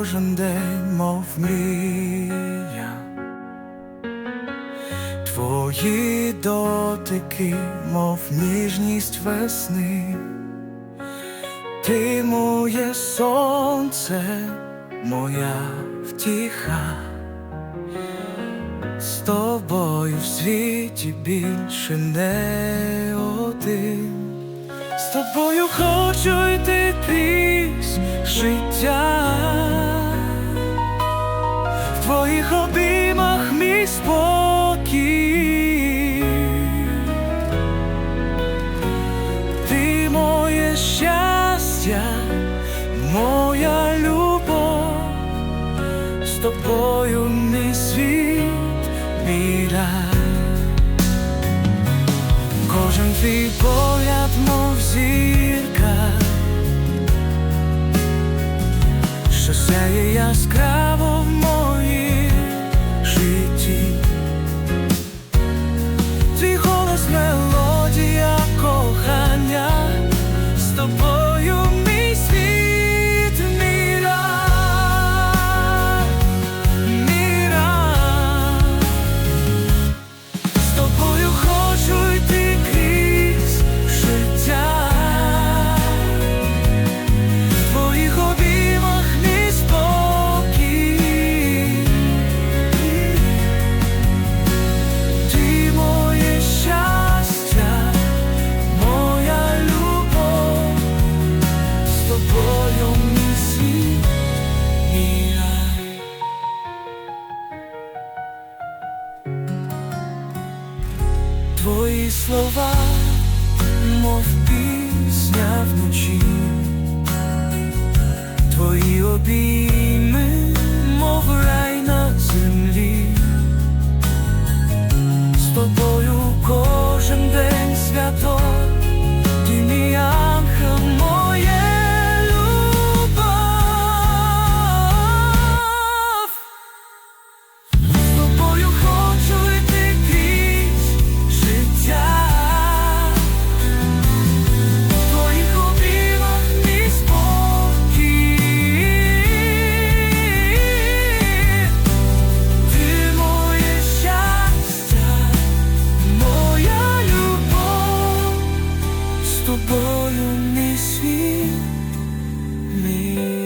кожен день, мов мрія. Твої дотики, мов ніжність весни. Ти моє сонце, моя втіха. З тобою в світі більше не один. З тобою хочу йти крізь життя. Твоїх обіймах мій спокій. Ти моє щастя, моя любов, з тобою мій світ, мій. Кожен твій погляд, мов зірка, що сяє яскраво Твої слова, мов тобою мій світ, мій